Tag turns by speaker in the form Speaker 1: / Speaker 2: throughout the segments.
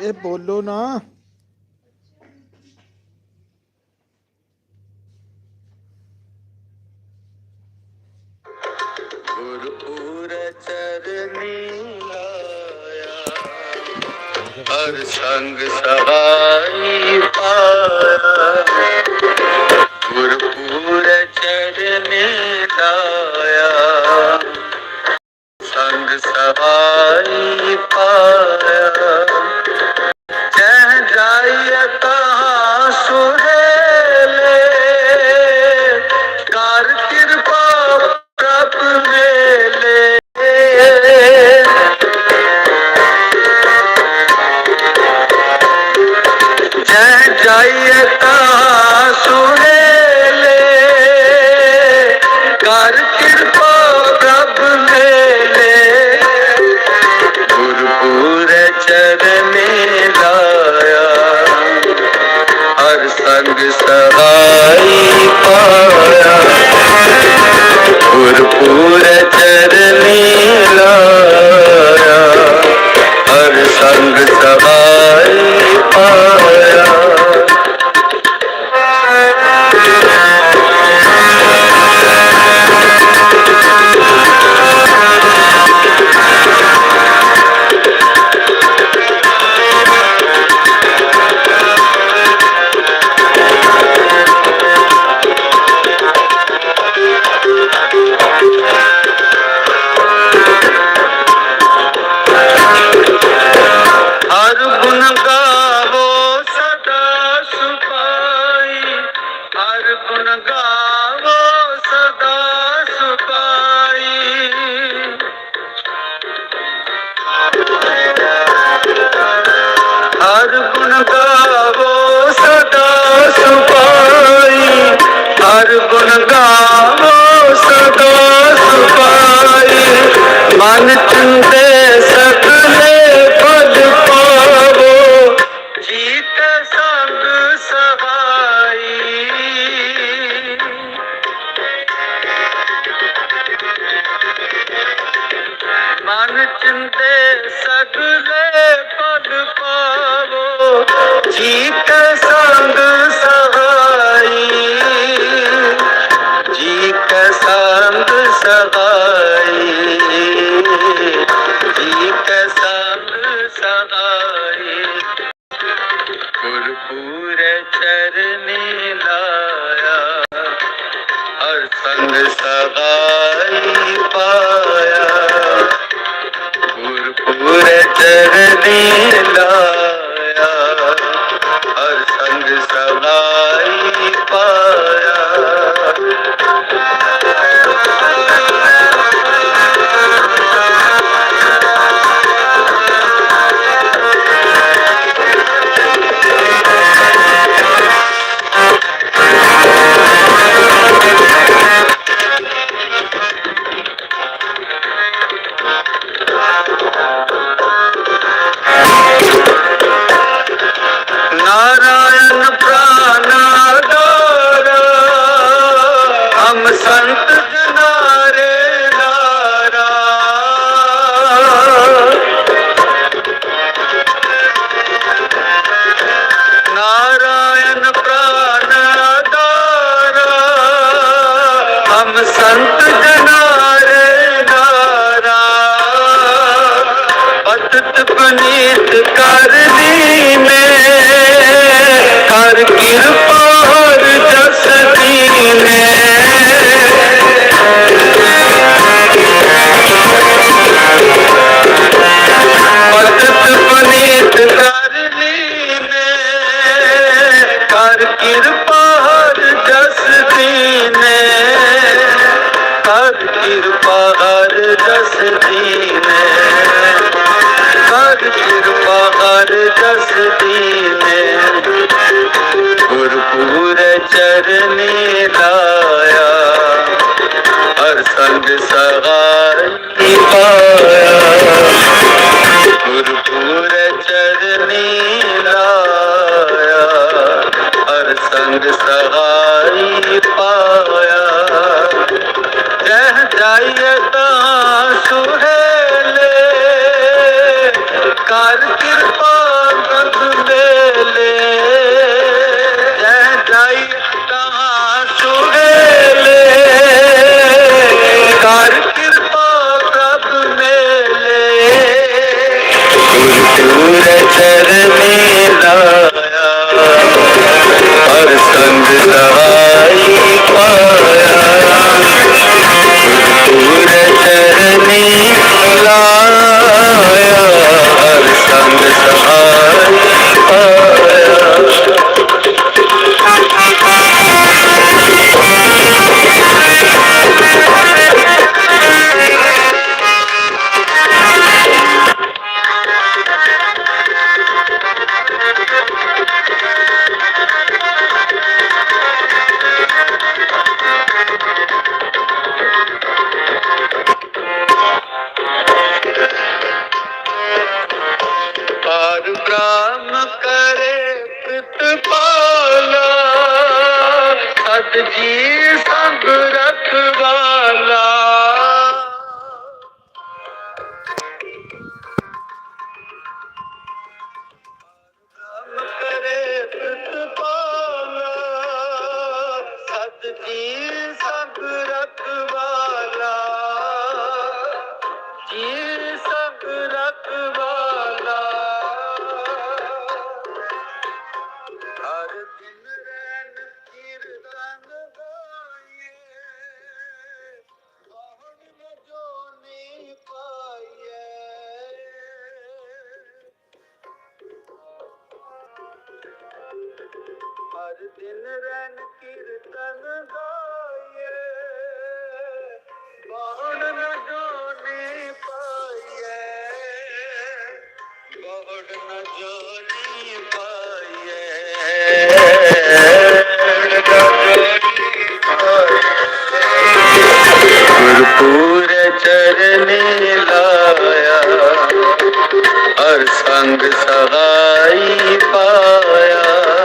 Speaker 1: ਇਹ ਬੋਲੋ ਨਾ।
Speaker 2: ਹਰ ਸੰਗ ਸਹਾਈ ਪਾਇਆ। ਗੁਰਪੂਰ ਚਰਨੇ ਦਾ سرائي ਗੁਣ ਗਾਵੋ ਸਦਾ ਸੁਪਾਈ। ਹਰ ਗੁਣ ਗਾਵੋ ਸਦਾ ਸੁਪਾਈ। ਹਰ ਗੁਣ ਗਾਵੋ ਸਦਾ ਸੁਪਾਈ। ਮਨ ਚੰਦੇ कर दिला ਕਿਰਪਾ ਹਰ ਦਸਦੀ ਨੇ ਕਰ ਕਿਰਪਾ ਹਰ ਦਸਦੀ ਨੇ ਗੁਰਪੂਰ ਚਰਨੇ ਲਾਇਆ ਹਰ ਸੰਗ ਸਹਾਈ ਪਾਇਆ ਗੁਰਪੂਰ ਚਰਨੇ ਲਾਇਆ ਹਰ ਸੰਗ ਸਹਾਈ ਪਾਇਆ I. ay. ਦਿਨ ਰੈਨ ਕੀਰਤਨ ਗਾਈਏ ਬਾਹਣ ਨ ਜੋਨੀ ਪਾਈਏ ਬਾਹਣ ਨ ਜੋਨੀ ਪਾਈਏ। ਗੁਰਪੂਰ ਚਰਨੀ ਲਾਇਆ, ਹਰ ਸੰਗ ਸਹਾਈ ਪਾਇਆ।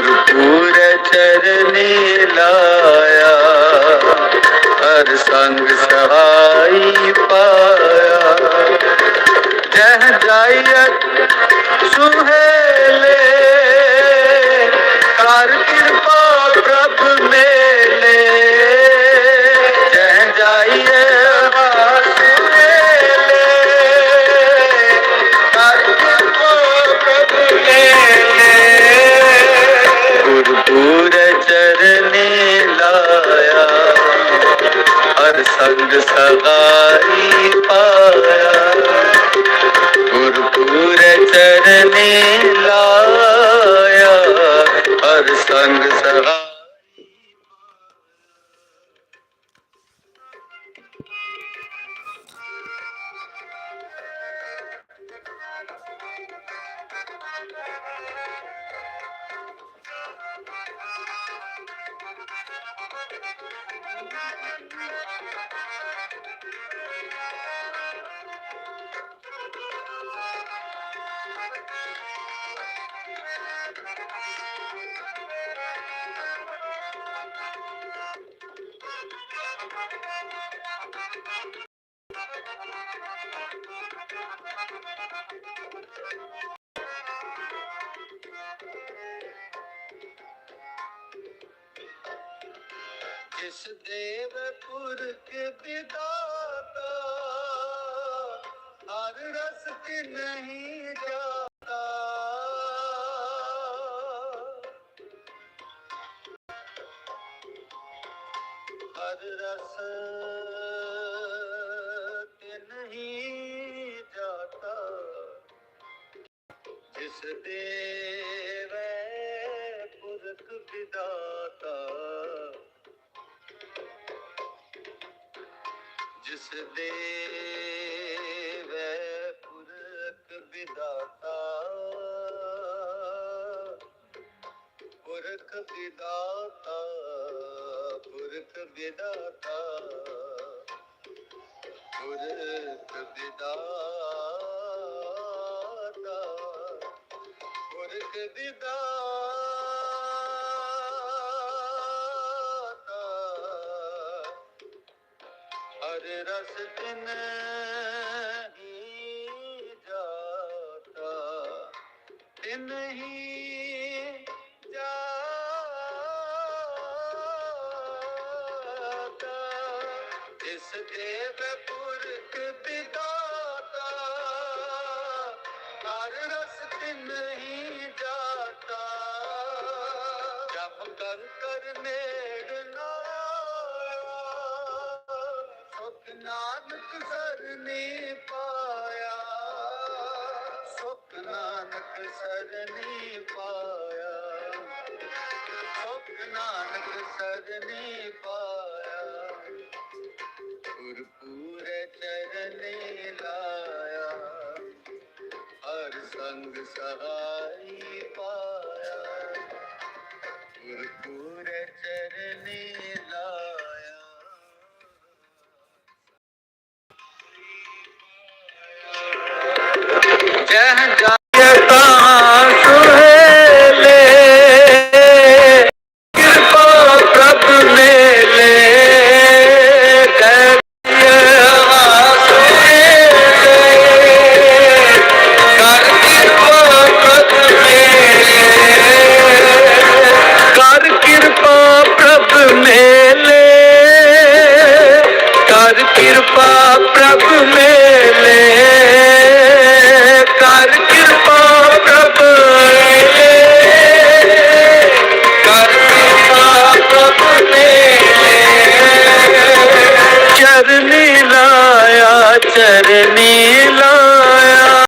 Speaker 2: ਗੁਰਪੂਰ ਹਰ ਸੰਗ ਜਿਸ ਦੇਵ ਪੁਰਖ ਵਿਦਾਤਾ, ਹਰ ਰਸ ਕਿ ਨਹੀਂ ਜਾਤਾ। ਹਰ ਰਸ ਕਿ ਨਹੀਂ ਜਾਤਾ, ਜਿਸ ਦੇਵ ਜਿਸ ਵੈ ਪੁਰਖ ਵਿਦਾਤਾ। ਪੁਰਖ ਵਿਦਾਤਾ ਪੁਰਖ ਵਿਦਾਤਾ। ਪੁਰਖ ਵਿਦਾਤਾ ਪੁਰਖ ਵਿਦਾਤਾ। ਹਰ ਰਸ ਤਿਨ ਹੀ ਜਾਤਾ। ਤਿਨ ਹੀ ਨਾਨਕ ਸਰਨੀ ਪਾਇਆ, ਸੁਖ ਨਾਨਕ ਸਰਨੀ ਪਾਇਆ। ਸੁਖ ਨਾਨਕ ਸਰਨੀ ਪਾਇਆ। ਗੁਰਪੂਰ ਚਰਨੀ ਲਾਇਆ, ਹਰ ਸੰਗ ਸਹਾ